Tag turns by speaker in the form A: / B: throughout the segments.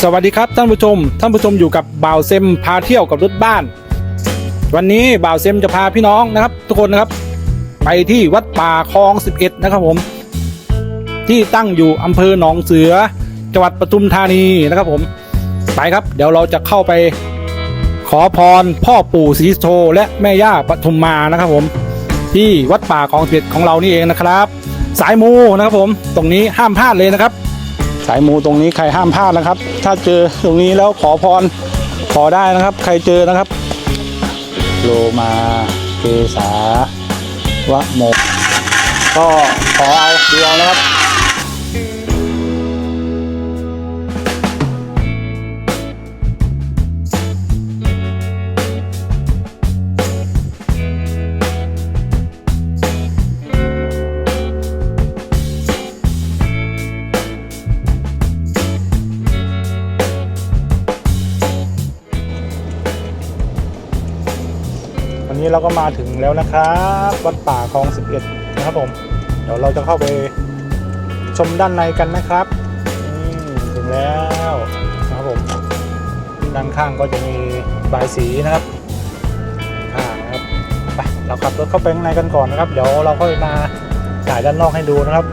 A: สวัสดีครับท่านผู้ชม ท่านผู้ชมอยู่กับบ่าวเซมพาเที่ยวกับรถบ้าน วันนี้บ่าวเซมจะพาพี่น้องนะครับ ทุกคนนะครับ ไปที่วัดป่าคลอง 11 นะครับผม ที่ตั้งอยู่อำเภอหนองเสือ จังหวัดปทุมธานีนะครับผม ไปครับ เดี๋ยวเราจะเข้าไปขอพรพ่อปู่ศรีโธและแม่ย่าปทุมมานะครับผม ที่วัดป่าคลอง11ของเรานี่เองนะครับ สายมูนะครับผม ตรงนี้ห้ามพลาดเลยนะครับ สายมูตรงนี้ใครห้ามพลาดนะครับ ถ้าเจอตรงนี้แล้วขอพรขอได้นะครับ ใครเจอนะครับ โลมาเกษาวะโมก็ขอเอาเดียวนะครับ เราก็มาถึงแล้วนะครับวัดป่าคลอง 11 นะครับผม เดี๋ยวเราจะเข้าไปชมด้านในกันนะครับถึงแล้วนะครับผมด้านข้างก็จะมีบายสีนะครับข้างนะครับไปเราขับรถเข้าไปข้างในกันก่อนนะครับ เดี๋ยวเราค่อยมาถ่ายด้านนอกให้ดูนะครับ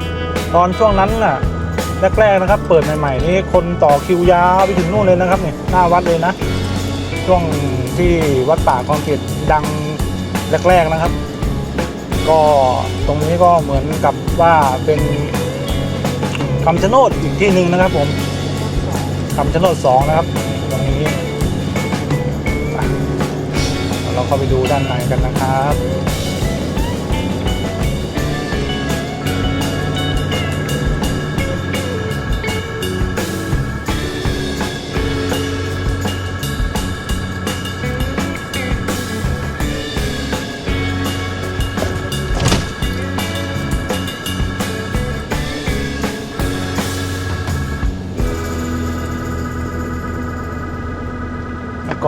A: ตอนช่วงนั้นน่ะแรกๆนะครับ เปิดใหม่ๆนี่คนต่อคิวยาวไปถึงนู่นเลยนะครับนี่หน้าวัดเลยนะ ช่วงที่วัดป่าคลองเกตดัง แรก ๆนะครับ ก็ตรงนี้ก็เหมือนกับว่าเป็นคำชะโนดอีกที่หนึ่งนะครับ ผมคำชะโนดสองนะครับ ตรงนี้เราเข้าไปดูด้านในกันนะครับ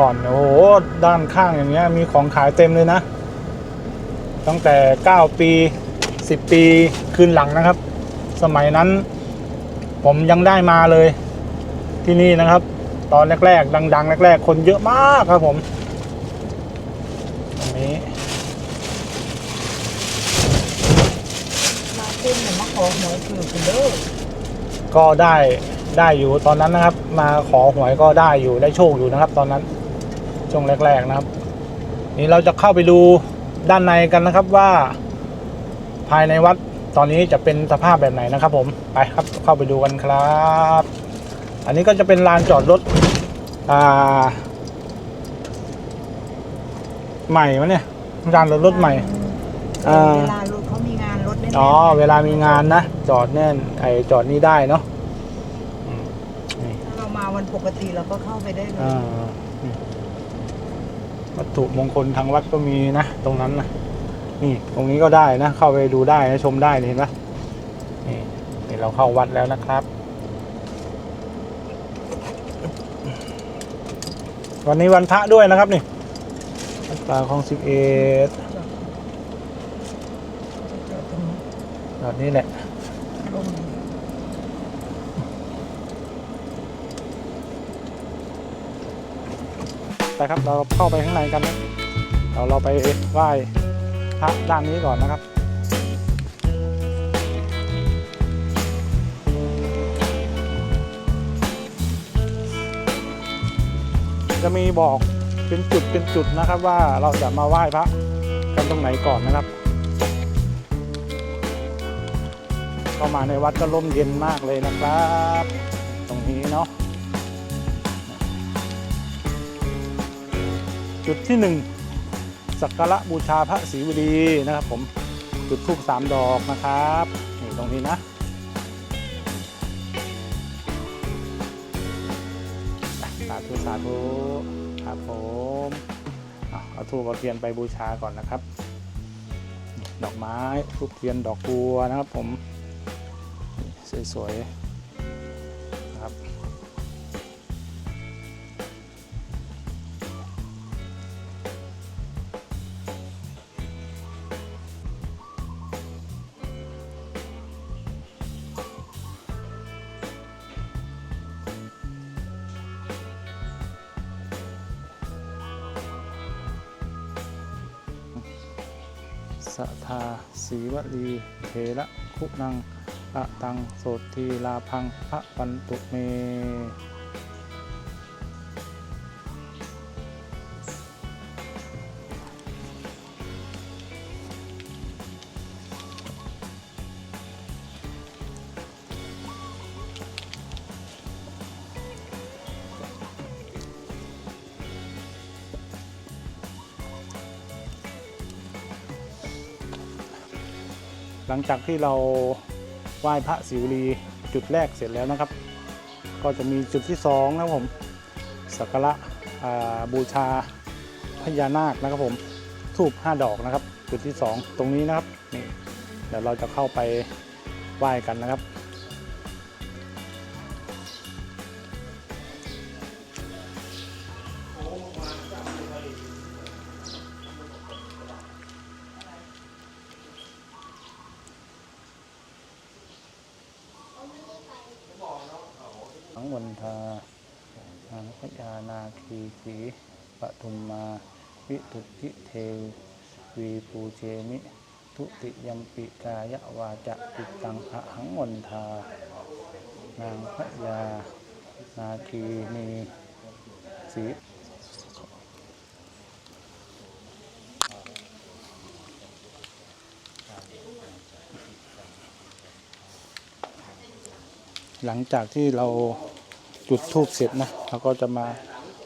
A: ก่อนโอ้โหด้านข้างอย่างเงี้ยมีของขายเต็มเลยนะ ตั้งแต่ 9 ปี 10 ปีคืนหลังนะครับ สมัยนั้น ผมยังได้มาเลยที่นี่นะครับ ตอนแรกๆดัง ๆ แรก ๆ คนเยอะมากครับผมตรงนี้
B: มาเต้นเนี่ยมาขอหวยคือคุณเด้อ
A: ก็ได้ได้อยู่ตอนนั้นนะครับ มาขอหวยก็ได้อยู่ได้โชคอยู่นะครับ ตอนนั้น ช่วงแรก ๆ นะครับ นี่เราจะเข้าไปดูด้านในกันนะครับว่า ภายในวัดตอนนี้จะเป็นสภาพแบบไหนนะครับ ผมไปครับเข้าไปดูกันครับ อันนี้ก็จะเป็นลานจอดรถอ่าใหม่มะเนี่ยลานจอดรถใหม่อ่า
B: เวลารถเขามีงานรถแน่ๆ
A: อ๋อเวลามีงานนะ จอดแน่นไอจอดนี่ได้เนาะอืมนี่
B: ถ้าเรามาวันปกติเราก็เข้าไปได้เลย
A: อ่านี่ วัตถุมงคลทางวัดก็มีนะ ตรงนั้นนะนี่ตรงนี้ก็ได้นะ เข้าไปดูได้นะชมได้เห็นปะนี่นี่เราเข้าวัดแล้วนะครับ วันนี้วันพระด้วยนะครับนี่วัดป่าคลองสิบเอ็ดแบบนี้แหละ ไปครับ เราเข้าไปข้างในกันนะเราเราไปไหว้พระด้านนี้ก่อนนะครับจะมีบอกเป็นจุดเป็นจุดนะครับว่าเราจะมาไหว้พระกันตรงไหนก่อนนะครับเข้ามาในวัดก็ร่มเย็นมากเลยนะครับ ตรงนี้เนาะ จุดที่หนึ่งสักการะบูชาพระศรีวดีนะครับ ผมจุดทูปสามดอกนะครับนี่ตรงนี้นะสาธุสาธุครับผมเอาทูบเอาเทียนไปบูชาก่อนนะครับ ดอกไม้ทูบเทียนดอกบัวนะครับผมสวยๆ สทาสีวลีเถระคุนังอะตังโสตีลาพังพระปันตุเม งจากที่เราไหว้พระสิวลีจุดแรกเสร็จแล้วนะครับ ก็จะมีจุดที่สองนะครับผมสักการะบูชาพญานาคนะครับผมทูบห้าดอกนะครับ จุดที่สองตรงนี้นะครับนี่เดี๋ยวเราจะเข้าไปไหว้กันนะครับ ปูเชมิ ทุติยมปิกายวาจะปิตังอหังวันทา นางพญานาคีนีสีหลังจากที่เราจุดทูบเสร็จนะเราก็จะมา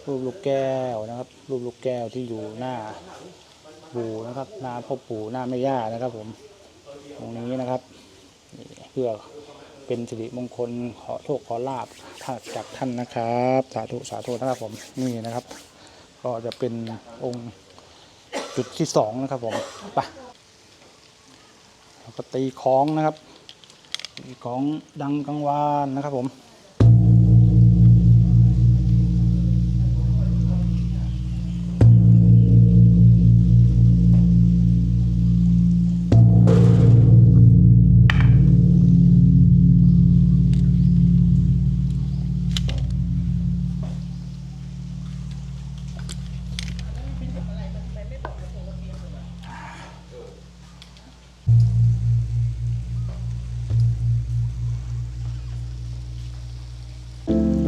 A: รูปลูกแก้วนะครับ รูปลูกแก้วที่อยู่หน้า ปู่นะครับหน้าพ่อปู่หน้าแม่ย่านะครับ ผม ตรงนี้นะครับ เพื่อเป็นสิริมงคลขอโชคขอลาบถ้าจากท่านนะครับ สาธุสาธุนะครับผมนี่นะครับ ก็จะเป็นองค์จุดที่สองนะครับ ผมไปแล้วก็ตีคล้องนะครับตีคล้องดังกังวานนะครับผม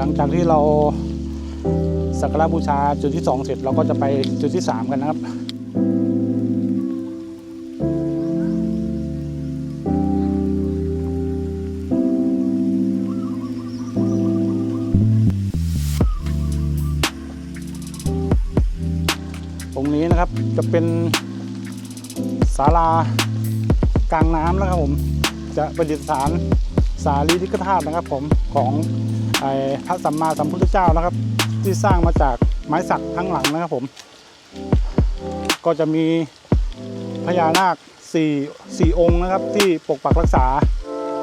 A: งจากที่เราสักการะบูชาจุดที่สองเสร็จเราก็จะไปจุดที่สามกันนะครับตรงนี้นะครับจะเป็นศาลากลางน้ำนะครับผมจะประดิษฐานสารีริกธาตุนะครับผมของ พระสัมมาสัมพุทธเจ้านะครับ ที่สร้างมาจากไม้สักทั้งหลังนะครับผม ก็จะมีพญานาคสี่สี่องค์นะครับ ที่ปกปักรักษา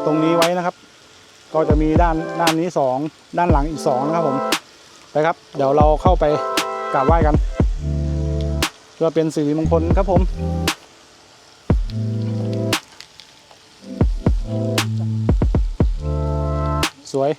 A: ตรงนี้ไว้นะครับ ก็จะมีด้านด้านนี้สองด้านหลังอีกสองนะครับผมไปครับ เดี๋ยวเราเข้าไปกราบไหว้กันเพื่อเป็นสิริมงคลครับผมสวย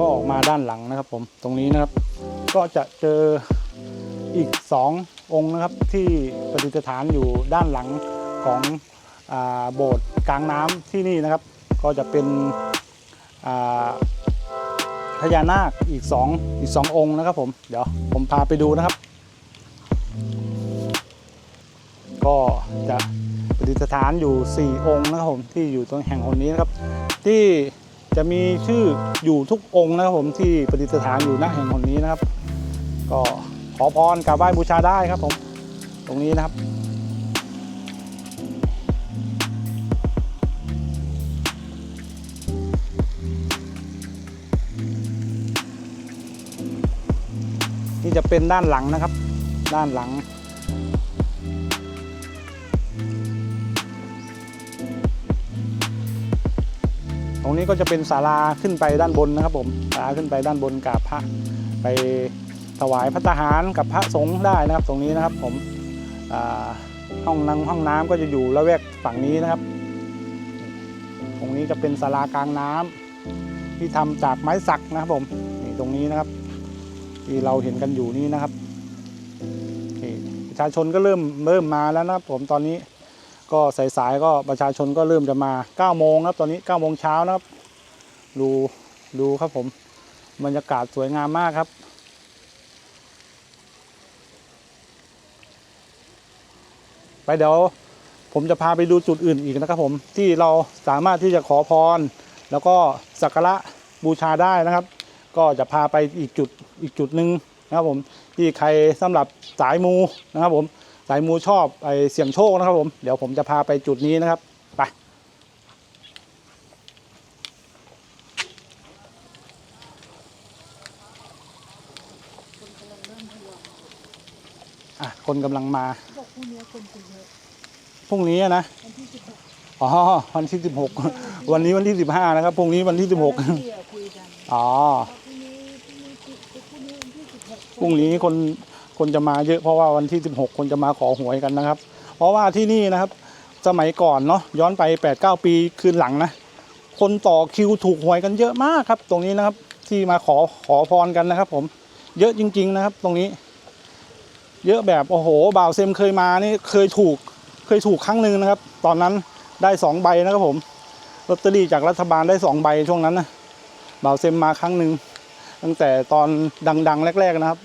A: ก็ออกมาด้านหลังนะครับผมตรงนี้นะครับ ก็จะเจออีกสององค์นะครับที่ประดิษฐานอยู่ด้านหลังของอโบสถ์กลางน้ำที่นี่นะครับ ก็จะเป็นอ่าพญานาคอีกสองอีกสององค์นะครับผมเดี๋ยวผมพาไปดูนะครับ ก็จะประดิษฐานอยู่ 4 องค์นะครับผมที่อยู่ตรงแห่งหนนี้นะครับที่ จะมีชื่ออยู่ทุกองค์นะครับผมที่ประดิษฐานอยู่ณแห่งหนนี้นะครับ ก็ขอพรกราบไหว้บูชาได้ครับผมตรงนี้นะครับนี่จะเป็นด้านหลังนะครับ ด้านหลัง ตรงนี้ก็จะเป็นศาลาขึ้นไปด้านบนนะครับผมศาลาขึ้นไปด้านบนกับพระไปถวายพระทหารกับพระสงฆ์ได้นะครับ ตรงนี้นะครับผมห้องนั่งห้องน้ำก็จะอยู่ละแวกฝั่งนี้นะครับ ตรงนี้จะเป็นศาลากลางน้ำที่ทำจากไม้สักนะครับผมนี่ตรงนี้นะครับ ที่เราเห็นกันอยู่นี่นะครับประชาชนก็เริ่มเริ่มมาแล้วนะครับผมตอนนี้ ก็สายๆก็ประชาชนก็เริ่มจะมา9โมงครับตอนนี้9โมงเช้านะครับดูดูครับผมบรรยากาศสวยงามมากครับ ไปเดี๋ยวผมจะพาไปดูจุดอื่นอีกนะครับผมที่เราสามารถที่จะขอพร แล้วก็สักการะบูชาได้นะครับ ก็จะพาไปอีกจุดอีกจุดหนึ่งนะครับผมที่ใครสำหรับสายมูนะครับผม สายมูชอบไอเสี่ยงโชคนะครับผม เดี๋ยวผมจะพาไปจุดนี้นะครับ ไปอะคนกำลังมา
B: บอกพรุ่งนี้คนจะเยอะ
A: พรุ่งนี้อะนะ
B: วันที่สิบหก
A: อ๋อ วันที่16วันนี้วันที่15นะครับ พรุ่งนี้วันที่
B: ที่อะคุยกัน
A: 16อ๋อ
B: พรุ่งนี้พรุ่งนี้พรุ่งนี้วันที่สิบหก
A: พรุ่งนี้คน คนจะมาเยอะเพราะว่าวันที่ 16 คนจะมาขอหวยกันนะครับ เพราะว่าที่นี่นะครับ สมัยก่อนเนาะย้อนไป 8-9 ปีคืนหลังนะ คนต่อคิวถูกหวยกันเยอะมากครับ ตรงนี้นะครับที่มาขอขอพรกันนะครับ ผมเยอะจริง ๆนะครับ ตรงนี้ เยอะแบบโอ้โหบ่าวเซมเคยมานี่เคยถูกเคยถูกครั้งหนึ่งนะครับ ตอนนั้นได้สองใบนะครับผมลอตเตอรี่จากรัฐบาลได้สองใบช่วงนั้นนะบ่าวเซมมาครั้งหนึ่งตั้งแต่ตอนดัง ๆ แรก ๆนะครับ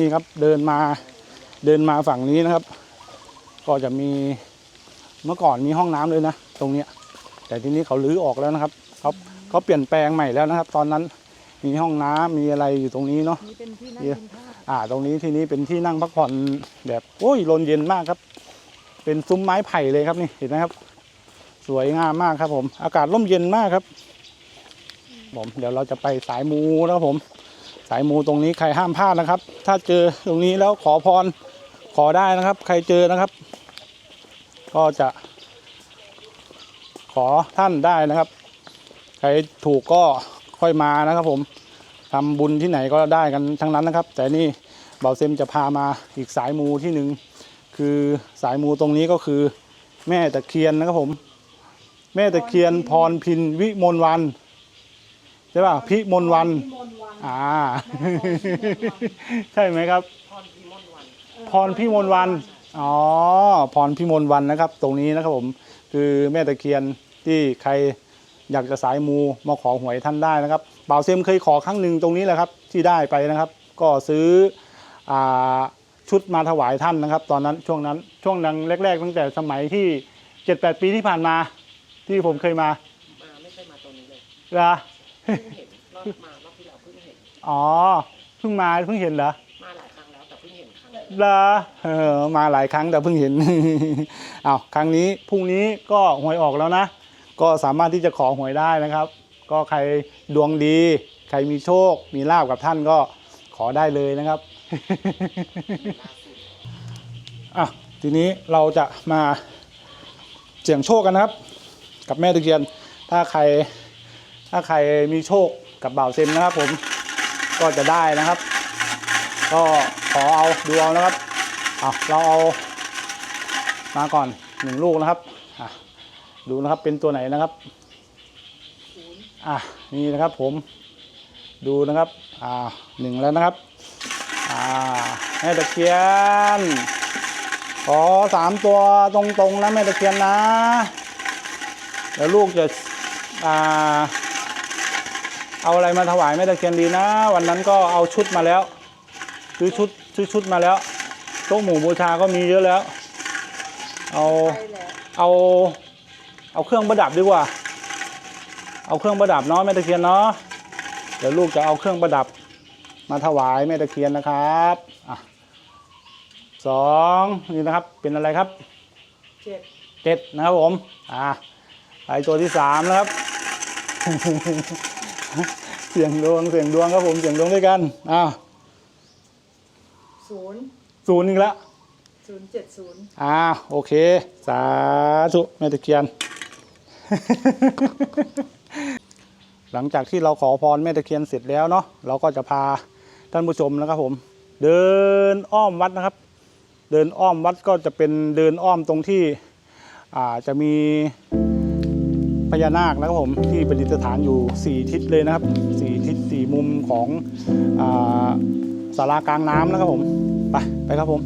A: นี่ครับเดินมาเดินมาฝั่งนี้นะครับ ก็จะมีเมื่อก่อนมีห้องน้ำเลยนะ ตรงเนี้ย แต่ทีนี้เขาลื้อออกแล้วนะครับเขาเขาเปลี่ยนแปลงใหม่แล้วนะครับ ตอนนั้นมีห้องน้ำมีอะไรอยู่ตรงนี้เนาะ
B: นี่เป็นที่นั่ง
A: เยอะ
B: กินข้าว
A: อ่า ตรงนี้ที่นี้เป็นที่นั่งพักผ่อนแบบโอ้ยลมเย็นมากครับ เป็นซุ้มไม้ไผ่เลยครับนี่เห็นไหมครับ สวยงามมากครับ ผม อากาศร่มเย็นมากครับ ผม เดี๋ยวเราจะไปสายมูนะครับผม สายมูตรงนี้ใครห้ามพลาดนะครับ ถ้าเจอตรงนี้แล้วขอพรขอได้นะครับ ใครเจอนะครับ ก็จะ ขอท่านได้นะครับ ใครถูกก็ค่อยมานะครับ ผมทำบุญที่ไหนก็ได้กันทั้งนั้นนะครับ แต่นี่เบาเซมจะพามาอีกสายมูที่หนึ่งคือสายมูตรงนี้ก็คือ แม่ตะเคียนนะครับผม แม่ตะเคียนพรพินวิมลวันใช่ป่ะพิมลวัน
B: พิมลวัน
A: อ่า ใช่ไหมครับ พรพิมลวัน อ๋อ พรพิมลวันนะครับ ตรงนี้นะครับผม คือแม่ตะเคียนที่ใครอยากจะสายมูมาขอหวยท่านได้นะครับบ่าวเซมเคยขอครั้งหนึ่งตรงนี้แหละครับ ที่ได้ไปนะครับ ก็ซื้ออาชุดมาถวายท่านนะครับ ตอนนั้นช่วงนั้นช่วงนั้นแรก ๆ ตั้งแต่สมัยที่เจ็ดแปดปีที่ผ่านมา ที่ผมเคยมา
C: มาไม่เคยมาตรงนี้เลย
A: เหรอ
C: เพิ่งเห็นรอบมาร อบที่แล้วเพิ่งเห็น
A: อ๋อเพิ่งมาเพิ่งเห็นเหรอ
C: มาหลายครั้งแล้วแต่เพิ่งเห็นครั้งแรก
A: เหรอเออมาหลายครั้งแต่เพิ่งเห็นอ้าวครั้งนี้พรุ่งนี้ก็หวยออกแล้วนะ ก็สามารถที่จะขอหวยได้นะครับ ก็ใครดวงดี ใครมีโชค มีลาบกับท่านก็ขอได้เลยนะครับ อะทีนี้เราจะมาเสี่ยงโชคกันนะครับ กับแม่ตะเคียนถ้าใครถ้าใครมีโชคกับบ่าวเซนนะครับผม ก็จะได้นะครับ ก็ขอเอาดูเอานะครับเอาเราเอามาก่อนหนึ่งลูกนะครับอะดูนะครับเป็นตัวไหนนะครับอะนี่นะครับผมดูนะครับอ่าหนึ่งแล้วนะครับอ่าแม่ตะเคียนขอสามตัวตรงๆนะแม่ตะเคียนนะ เดี๋ยวลูกจะอ่า เอาอะไรมาถวายแม่ตะเคียนดีนะ วันนั้นก็เอาชุดมาแล้วซื้อชุดซื้อชุดมาแล้วโต๊ะหมู่บูชาก็มีเยอะแล้ว เอา
B: ใช่แล้ว
A: เอาเอาเครื่องประดับดีกว่า เอาเครื่องประดับเนาะแม่ตะเคียนเนาะเดี๋ยวลูกจะเอาเครื่องประดับมาถวายแม่ตะเคียนนะครับอะสองนี่นะครับเป็นอะไรครับ
B: เจ็ด
A: เจ็ดนะครับผมอ่าไปตัวที่สามนะครับ เสียงดวงเสียงดวงครับผมเสียงดวงด้วยกันอ้าว
B: ศูนย์
A: ศูนย์อีกแล้ว
B: ศูนย์เจ็ดศูนย์
A: อ่าโอเค สาธุแม่ตะเคียน หลังจากที่เราขอพรแม่ตะเคียนเสร็จแล้วเนาะเราก็จะพาท่านผู้ชมนะครับผม เดินอ้อมวัดนะครับ เดินอ้อมวัดก็จะเป็นเดินอ้อมตรงที่อ่าจะมี พญานาคนะครับผมที่ประดิษฐานอยู่ 4 ทิศเลยนะครับ 4 ทิศ 4 มุมของอาศาลากลางน้ำนะครับผม ไป ไปครับผม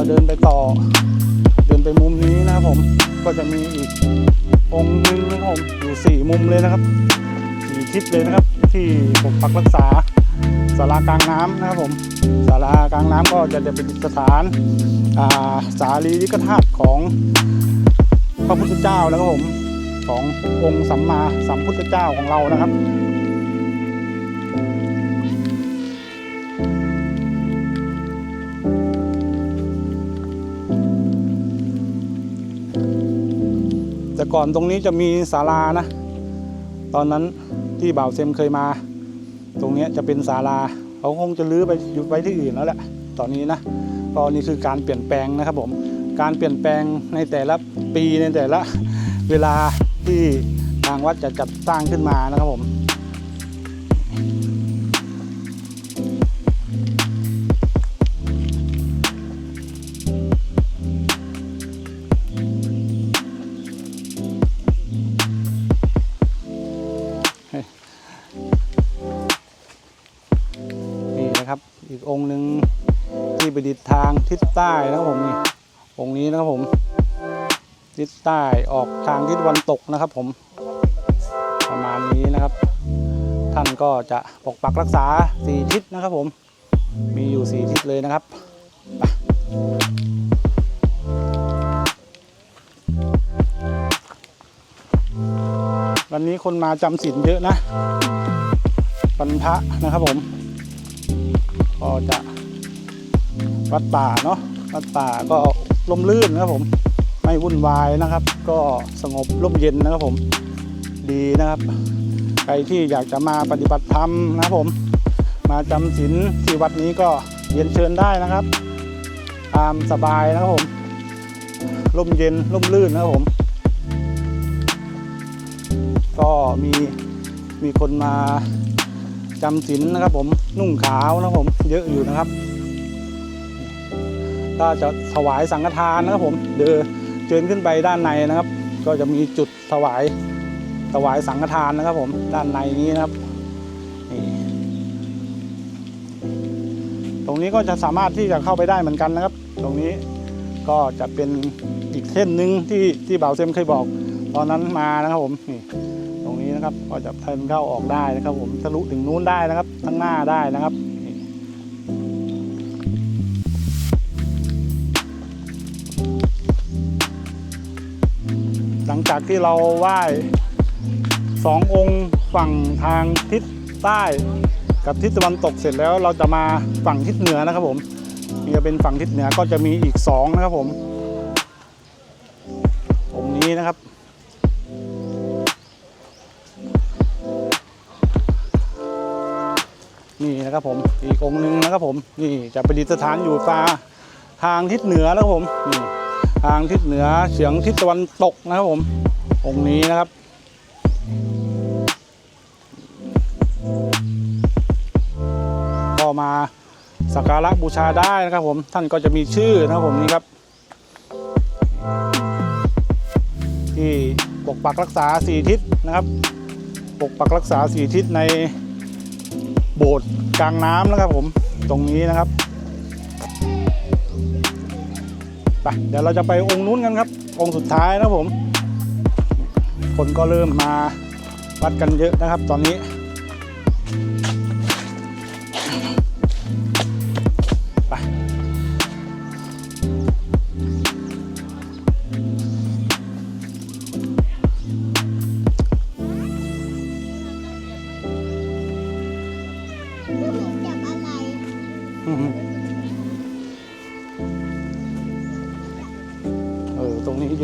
A: เราเดินไปต่อ เดินไปมุมนี้นะครับผม ก็จะมีอีกองค์หนึงนะครับผมอยู่สี่มุมเลยนะครับสี่ทิศเลยนะครับ ที่ปกปักรักษาศาลากลางน้ำนะครับผมศาลากลางน้ำก็จะจะเป็นสถานาสารีริกธาตุของพระพุทธเจ้านะครับผมขององค์สัมมาสัมพุทธเจ้าของเรานะครับ ก่อนตรงนี้จะมีศาลานะ ตอนนั้นที่บ่าวเซมเคยมา ตรงนี้จะเป็นศาลาเขาคงจะลื้อไปอยู่ไว้ที่อื่นแล้วแหละตอนนี้นะตอนนี้คือการเปลี่ยนแปลงนะครับผมการเปลี่ยนแปลงในแต่ละปีในแต่ละเวลาที่ทางวัดจะจัดสร้างขึ้นมานะครับผม ใต้นะครับผมนี่องค์นี้นะครับผม ทิศใต้ออกทางทิศตะวันตกนะครับ ผม ประมาณนี้นะครับ ท่านก็จะปกปักรักษาสี่ทิศนะครับ ผม มีอยู่สี่ทิศเลยนะครับวันนี้คนมาจำศีลเยอะนะวันพระนะครับผม ก็จะ วัดป่าเนาะวัดป่าก็ร่มรื่นนะครับผมไม่วุ่นวายนะครับ ก็สงบร่มเย็นนะครับผมดีนะครับ ใครที่อยากจะมาปฏิบัติธรรมนะครับผม มาจำศีลที่วัดนี้ก็เรียนเชิญได้นะครับ ตามสบายนะครับผมร่มเย็นร่มรื่นนะครับผม ก็มีมีคนมาจำศีลนะครับผมนุ่งขาวนะครับผมเยอะอยู่นะครับ ก็จะถวายสังฆทานนะครับผมเดินเชิญขึ้นไปด้านในนะครับ ก็จะมีจุดถวายถวายสังฆทานนะครับผมด้านในนี้นะครับนี่ตตรงนี้ก็จะสามารถที่จะเข้าไปได้เหมือนกันนะครับ ตรงนี้ก็จะเป็นอีกเส้นหนึ่งที่ที่บ่าวเซมเคยบอก ตอนนั้นมานะครับผมนี่ตรงนี้นะครับก็จะเทินเข้าออกได้นะครับ ผมทะลุถึงนู้นได้นะครับทั้งหน้าได้นะครับ งจากที่เราไหว้สององค์ฝั่งทางทิศใต้กับทิศตะวันตกเสร็จแล้วเราจะมาฝั่งทิศเหนือนะครับผมนี่จะเป็นฝั่งทิศเหนือก็จะมีอีกสองนะครับผมองค์นี้นะครับ นี่นะครับผมอีกองค์หนึ่งนะครับผมนี่จะประดิษฐานอยู่ฟ้าทางทิศเหนือนะครับผมนี่ ทางทิศเหนือเฉียงทิศตะวันตกนะครับผม องค์นี้นะครับ ก็มาสักการะบูชาได้นะครับผม ท่านก็จะมีชื่อนะครับผมนี่ครับ ที่ปกปักรักษาสี่ทิศนะครับ ปกปักรักษาสี่ทิศในโบสถ์กลางน้ำนะครับผม ตรงนี้นะครับ ไปเดี๋ยวเราจะไปองค์นู้นกันครับ องค์สุดท้ายนะผม คนก็เริ่มมาวัดกันเยอะนะครับ ตอนนี้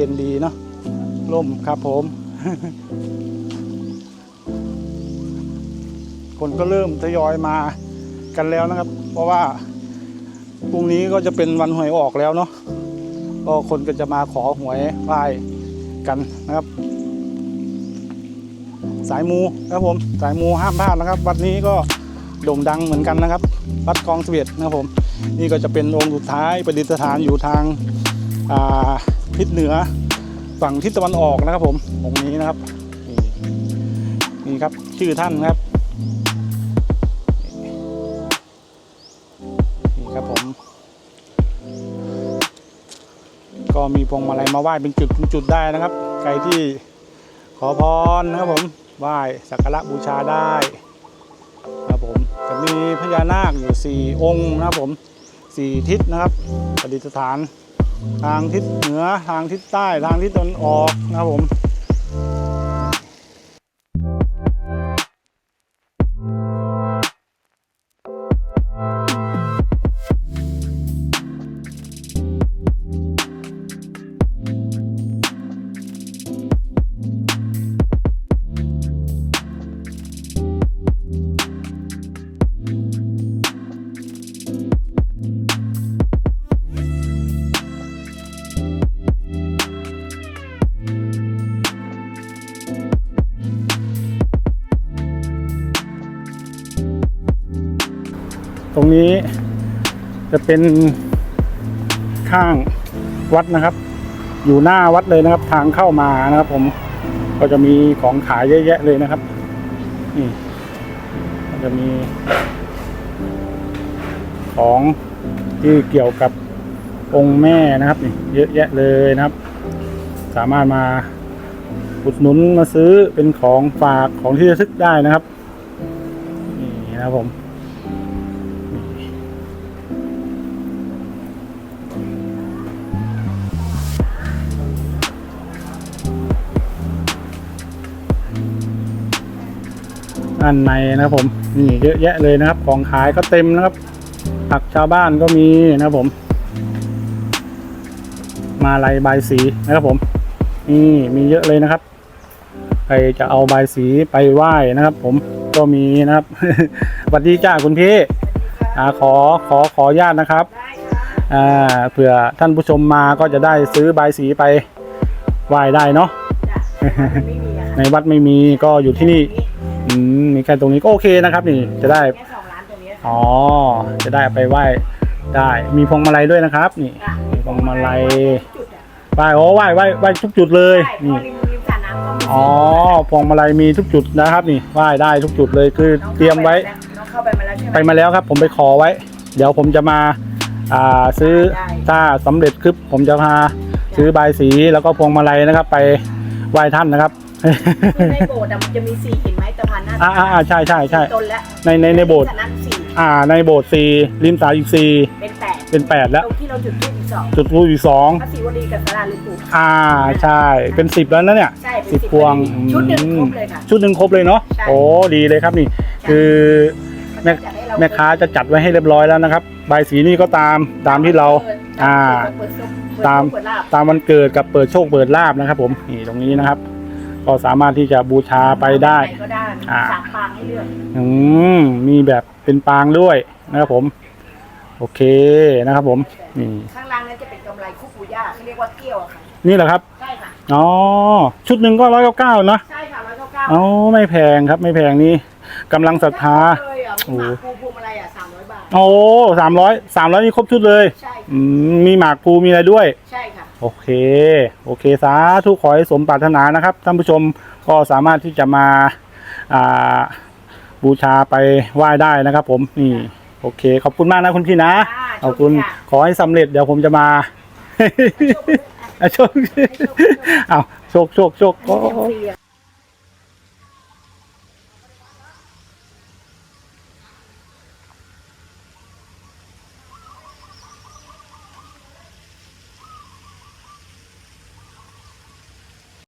A: นี้เย็นดีเนาะร่มครับผม คนก็เริ่มทยอยมากันแล้วนะครับ เพราะว่าพรุ่งนี้ก็จะเป็นวันหวยออกแล้วเนาะก็คนก็จะมาขอหวยไหว้กันนะครับ สายมูครับผมสายมูห้ามพลาดนะครับ วัดนี้ก็โด่งดังเหมือนกันนะครับ วัดกองเสวียดนะครับผม นี่ก็จะเป็นองค์สุดท้ายประดิษฐานอยู่ทางอ่า ทิศเหนือ ฝั่งทิศตะวันออกนะครับ ผมองค์นี้นะครับนี่ครับชื่อท่านนะครับนี่ครับผม ก็มีพวงมาลัยมาไหว้เป็นจุดเป็นจุดได้นะครับ ใครที่ขอพรนะครับผมไหว้สักการะบูชาได้ครับผมจะมีพญานาคอยู่สี่องค์นะครับผมสี่ทิศนะครับประดิษฐาน ทางทิศเหนือทางทิศใต้ทางทิศตะวันออกนะครับผม รงนี้ จะเป็นข้างวัดนะครับ อยู่หน้าวัดเลยนะครับ ทางเข้ามานะครับ ผมก็จะมีของขายเยอะแยะเลยนะครับนี่ก็จะมีของที่เกี่ยวกับองค์แม่นะครับนี่เยอะแยะเลยนะครับ สามารถมาอุดหนุนมาซื้อเป็นของฝากของที่ระลึกได้นะครับนี่นะครับผม ด้านในนะครับผมนี่เยอะแยะเลยนะครับ ของขายก็เต็มนะครับผักชาวบ้านก็มีนะครับผม มาลายใบายสีนะครับผม นี่มีเยอะเลยนะครับใครจะเอาใบายสีไปไหว้นะครับ ผมก็มีนะครับสวัสดีจ้าคุณพี่อ่าขอขอขออนุญาตนะครับ
B: ได้ค่ะ
A: อ่าเผื่อท่านผู้ชมมาก็จะได้ซื้อใบายสีไปไหว้ได้เนาะ
B: จ้ะไม่มีอะค่ะ
A: ในวัดไม่มีก็อยู่ที่นี่ อืมมีแค่ตรงนี้ก็โอเคนะครับ นี่จะได้
B: แค่สองร้านตรงนี้
A: อ๋อจะได้เอาไปไหว้ได้ มีพวงมาลัยด้วยนะครับ นี่
B: จ้ะ
A: มีพวงมาลัย
B: จุดอะ
A: ไหว้โอ้ไหว้ไหว้ไหว้ทุกจุดเลย
B: ใช่เพ
A: นี่
B: ราะริมริมสระน้ำก็มี
A: อ๋อพวงมาลัยมีทุกจุดนะครับ นี่ไหว้ได้ทุกจุดเลยคือ
B: น้อง
A: เตรียมไว้
B: น้องเข้าไปมาแล้วใช่ไหม
A: ไปมาแล้วครับ ผมไปขอไว้ เดี๋ยวผมจะมาอ่าซื้อ
B: ได้
A: ถ้าสำเร็จคลิปผมจะพาซื้อใบายสีแล้วก็พวงมาลัยนะครับ ไปไหว้ท่านนะครับ
B: คือในโบสถ์อะมันจะมีสี่เห็นไหมตะพานหน้า
A: อ่าอ่าอ่าใช่ใช่ใช่
B: ต้นแล้ว
A: ในในในโบสถ์
B: สนับสี่
A: อ่าในโบสถ์สี่ริมสายอีกสี่
B: เป็นแปด
A: เป็นแปดแล้ว
B: ตรงที่เราจุดทูปอีกสอง
A: จุดรูปอีกสอง
B: พระศิวลีกับสาราลิปู
A: อ่าใช่เป็นสิบแล้วนะเนี่ย
B: ใช่เป็น
A: สิบพวง
B: ชุดหนึ่ง
A: อื
B: คร
A: ม
B: บเลยค่ะ
A: ชุดหนึ่งครบเลยเนาะ
B: ใช่
A: โอ้ดีเลยครับนี่ คือแม่
B: จัดให้เร
A: แม่ค้าจะจัดไว้ให้เรียบร้อยแล้วนะครับใบายสีนี่ก็ตามตามที่เรา อ่า
B: เปิดซุปเปิด
A: ตาม
B: เปิดลาบ
A: ตามวันเกิดกับเปิดโชคเปิดลาบนะครับ ผมนี่ตรงนี้นะครับ ก็สามารถที่จะบูชาไปได้
B: หนก็ได้
A: อ่า
B: สามปางให้เลือก
A: อืมมีแบบเป็นปางด้วยนะครับผม โอเคนะครับผมนี่
B: ข้างล่างนั้นจะเป็นกำไรคู่ปูย่าเขาเรียกว่าเกี้ยวอะค่ะ
A: นี่แหละครับ
B: ใช่ค่ะ
A: อ๋อชุดหนึ่งก็ร้อยเก้าเก้านะ
B: ใช่ค่ะร้อยเก้าเก้า
A: อ๋อไม่แพงครับ ไม่แพงนี่กำลังศรัทธา
B: เลยอะมีหมากปูพวงมาลัยอะสามร้อยบาท
A: โอ้สามร้อยสามร้อยนี่ครบชุดเลย
B: ใช่
A: อืมมีหมากภูมีอะไรด้วย
B: ใช่ค่ะ
A: โอเค โอเค สาธุขอให้สมปรารถนานะครับ ท่านผู้ชมก็สามารถที่จะมาอ่าบูชาไปไหว้ได้นะครับ ผมนี่โอเค ขอบคุณมากนะคุณพี่นะ
B: ค่ะ
A: ขอบคุณ
B: โชคดีค่ะ
A: ขอให้สำเร็จเดี๋ยวผมจะมาอะโชค
B: ให้โชคดี
A: เอาโชคโชคโชค